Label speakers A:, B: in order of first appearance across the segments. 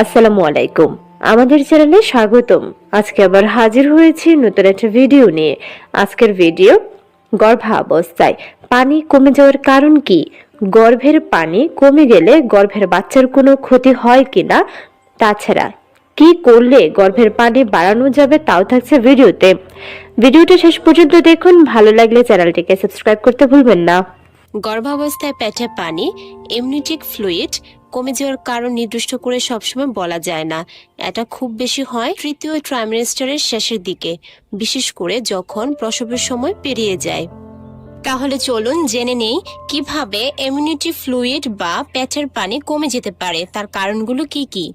A: আসসালামু আলাইকুম। আমাদের চ্যানেলে স্বাগতম। আজকে আবার হাজির হয়েছি নতুন একটা ভিডিও নিয়ে। আজকের ভিডিও গর্ভাবস্থায় পানি কমে যাওয়ার কারণ কি? গর্ভের পানি কমে গেলে গর্ভের বাচ্চার কোনো ক্ষতি হয় কিনা তাছাড়া কি করলে গর্ভের পানি বাড়ানো যাবে তাও থাকছে ভিডিওতে। ভিডিওটা শেষ পর্যন্ত দেখুন। ভালো লাগলে চ্যানেলটিকে সাবস্ক্রাইব করতে ভুলবেন না।
B: গর্ভাবস্থায় পেটে পানি ইমিউনিটিক ফ্লুইড কমে যাওয়ার কারণ নির্দিষ্ট করে সবসময় বলা যায় না। এটা খুব বেশি হয় তৃতীয় ট্রাইমেস্টারের শেষের দিকে, বিশেষ করে যখন প্রসবের সময় পেরিয়ে যায়। তাহলে চলুন জেনে নেই কীভাবে ইমিউনিটি ফ্লুইড বা পেটের পানি কমে যেতে পারে, তার কারণগুলো কি কি?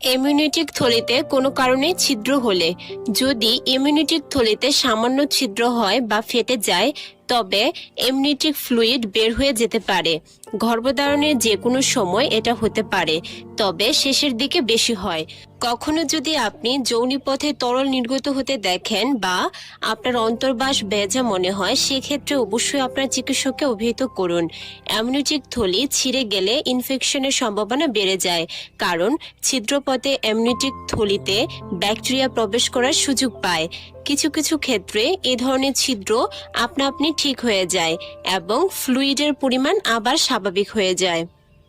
B: ইমিউনিটিক থলিতে কোনো কারণে ছিদ্র হলে, যদি ইমিউনিটিক থলিতে সামান্য ছিদ্র হয় বা ফেটে যায়, তবে ইমিউনিটিক ফ্লুইড বের হয়ে যেতে পারে। গর্ভধারণের যে কোনো সময় এটা হতে পারে, তবে শেষের দিকে বেশি হয়। কখনো যদি আপনি যৌনি পথে তরল নির্গত হতে দেখেন বা আপনার অন্তর্বাস বেজা মনে হয়, সেক্ষেত্রে অবশ্যই আপনার চিকিৎসককে অভিহিত করুন। অ্যামনিউটিক থলি ছিঁড়ে গেলে ইনফেকশনের সম্ভাবনা বেড়ে যায়, কারণ ছিদ্রপথে অ্যামনিউটিক থলিতে ব্যাকটেরিয়া প্রবেশ করার সুযোগ পায়। কিছু কিছু ক্ষেত্রে এ ধরনের ছিদ্র আপনা আপনি ঠিক হয়ে যায় এবং ফ্লুইডের পরিমাণ আবার হয়ে যায়।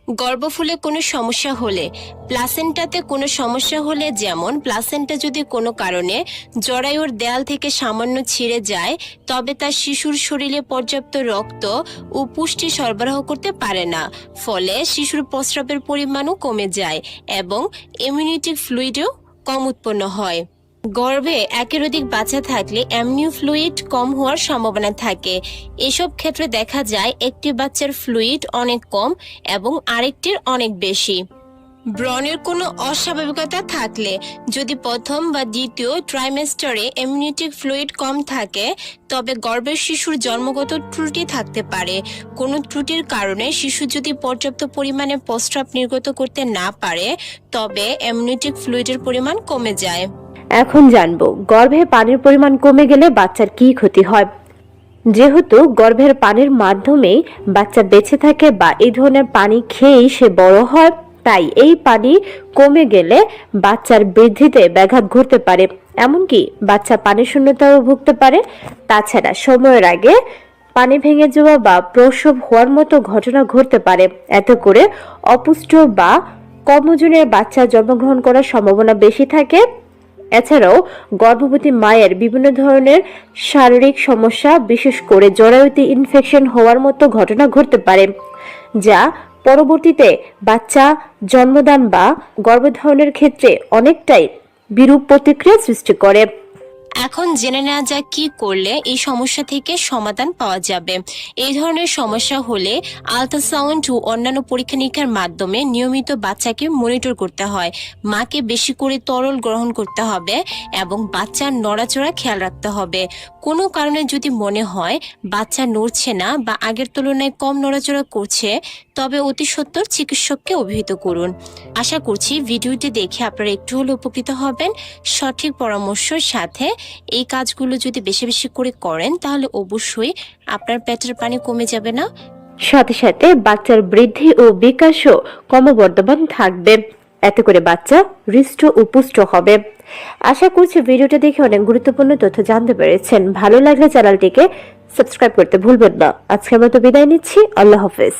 B: গর্ভফুলে কোনো সমস্যা হলে, প্লাসেন্টাতে কোনো সমস্যা হলে যেমন প্লাসেন্টা যদি কোনো কারণে জরায়ুর দেয়াল থেকে সামান্য ছিঁড়ে যায়, তবে তা শিশুর শরীরে পর্যাপ্ত রক্ত ও পুষ্টি সরবরাহ করতে পারে না। ফলে শিশুর প্রস্রাবের পরিমাণও কমে যায় এবং ইমিউনিটি ফ্লুইডও কম উৎপন্ন হয়। গর্ভে একের অধিক বাচ্চা থাকলে অ্যামনিউ ফ্লুইড কম হওয়ার সম্ভাবনা থাকে। এসব ক্ষেত্রে দেখা যায় একটি বাচ্চার ফ্লুইড অনেক কম এবং আরেকটির অনেক বেশি। ব্রণের কোনো অস্বাভাবিকতা থাকলে যদি প্রথম বা দ্বিতীয় ট্রাইমেস্টারে ইমিউনিটিক ফ্লুইড কম থাকে, তবে গর্ভের শিশুর জন্মগত ত্রুটি থাকতে পারে। কোনো ত্রুটির কারণে শিশু যদি পর্যাপ্ত পরিমাণে প্রস্রাব নির্গত করতে না পারে, তবে ইমিউনিটিক ফ্লুইডের পরিমাণ কমে যায়।
A: এখন জানব, গর্ভে পানির পরিমাণ কমে গেলে বাচ্চার কি ক্ষতি হয়? যেহেতু গর্ভের পানির মাধ্যমেই বাচ্চা বেঁচে থাকে বা এই ধরনের পানি খেয়েই সে বড় হয়, তাই এই পানি কমে গেলে বাচ্চার বৃদ্ধিতে ব্যাঘাত ঘটতে পারে। এমনকি বাচ্চা পানি শূন্যতাও ভুগতে পারে। তাছাড়া সময়ের আগে পানি ভেঙে যাওয়া বা প্রসব হওয়ার মতো ঘটনা ঘটতে পারে। এতে করে অপুষ্ট বা কম ওজনের বাচ্চা জন্মগ্রহণ করার সম্ভাবনা বেশি থাকে। এছাড়াও গর্ভবতী মায়ের বিভিন্ন ধরনের শারীরিক সমস্যা, বিশেষ করে জরায়ুতে ইনফেকশন হওয়ার মতো ঘটনা ঘটতে পারে, যা পরবর্তীতে বাচ্চা জন্মদান বা গর্ভধারণের ক্ষেত্রে অনেকটাই বিরূপ প্রতিক্রিয়া সৃষ্টি করে।
B: এখন জেনে নেওয়া যাক কি করলে এই সমস্যা থেকে সমাধান পাওয়া যাবে। এই ধরনের সমস্যা হলে আলট্রাসাউন্ড ও অন্যান্য পরীক্ষা নিরীক্ষার মাধ্যমে নিয়মিত বাচ্চাকে মনিটর করতে হয়। মাকে বেশি করে তরল গ্রহণ করতে হবে এবং বাচ্চার নড়াচড়া খেয়াল রাখতে হবে। কোনো কারণে যদি মনে হয় বাচ্চা নড়ছে না বা আগের তুলনায় কম নড়াচড়া করছে, তবে অতি সত্বর চিকিৎসককে অভিহিত করুন। আশা করছি ভিডিওটি দেখে আপনারা একটু হলে উপকৃত হবেন। সঠিক পরামর্শের সাথে এই কাজগুলো যদি বেশি বেশি করে করেন, তাহলে অবশ্যই আপনার পেটের পানি কমে যাবে না।
A: সাথে সাথে বাচ্চার বৃদ্ধি ও বিকাশও ক্রমবর্ধমান থাকবে। এতে করে বাচ্চা হৃষ্ট ও পুষ্ট হবে। আশা করছি ভিডিওটা দেখে অনেক গুরুত্বপূর্ণ তথ্য জানতে পেরেছেন। ভালো লাগলে চ্যানেলটিকে সাবস্ক্রাইব করতে ভুলবেন না। আজকের মতো বিদায় নিচ্ছি। আল্লাহ হাফেজ।